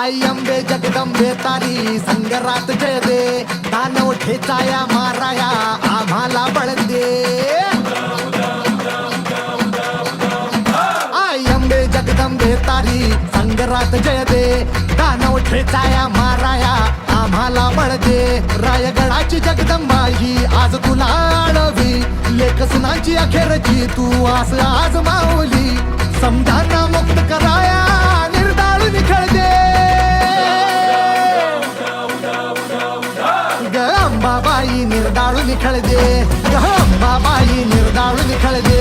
आई अंबे जगदंबे तारी संगरात जय दे दानव ठेचाया माराया आम्हाला बळ दे आई अंबे जगदंबे तारी संगरात जय दे दानव ठेचाया माराया आम्हाला बळ दे रायगडाची जगदंबा ही आज तुला आळवी. लेखसनाची अखेरची तू आस आज माऊली. समजा अंबाबाई निर्दाळू निखळदे ग अंबाबाई निर्दाळू निखळ दे